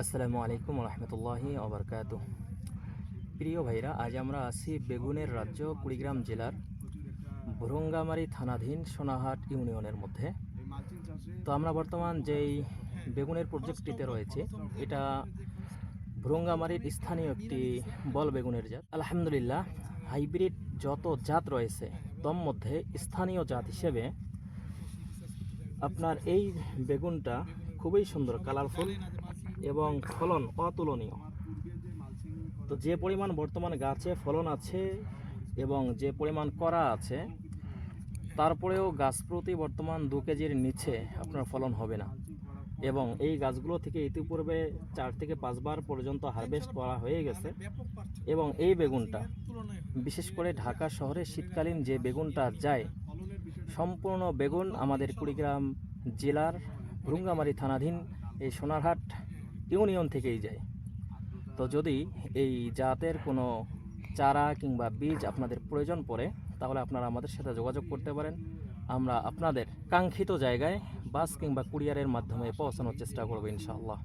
আসসালামু আলাইকুম রহমতুল্লাহি ওবরকাত প্রিয় ভাইরা, আজ আমরা আছি বেগুনের রাজ্য কুড়িগ্রাম জেলার ভুরঙ্গামারি থানাধীন সোনাহাট ইউনিয়নের মধ্যে। তো আমরা বর্তমান যেই বেগুনের প্রজেক্টটিতে রয়েছে, এটা ভুরঙ্গামারির স্থানীয় একটি বল বেগুনের জাত। আলহামদুলিল্লাহ, হাইব্রিড যত জাত রয়েছে, তম মধ্যে স্থানীয় জাত হিসেবে আপনার এই বেগুনটা খুবই সুন্দর, কালারফুল। এবং ফলন অতুলনীয়। তো যে পরিমাণ বর্তমান গাছে ফলন আছে এবং যে পরিমাণ করা আছে, তারপরেও গাছ প্রতি বর্তমান দু কেজির নিচে আপনার ফলন হবে না। এবং এই গাছগুলো থেকে ইতিপূর্বে চার থেকে পাঁচবার পর্যন্ত হারভেস্ট করা হয়ে গেছে এবং এই বেগুনটা, বিশেষ করে ঢাকা শহরে শীতকালীন যে বেগুনটা যায়, সম্পূর্ণ বেগুন আমাদের কুড়িগ্রাম জেলার ভুরুঙ্গামারি থানাধীন এই সোনারহাট ইউনিয়ন থেকেই যায়। তো যদি এই জাতের কোনো চারা কিংবা বীজ আপনাদের প্রয়োজন পড়ে, তাহলে আপনারা আমাদের সাথে যোগাযোগ করতে পারেন। আমরা আপনাদের কাঙ্ক্ষিত জায়গায় বাস কিংবা কুরিয়ারের মাধ্যমে পৌঁছানোর চেষ্টা করব ইনশাআল্লাহ।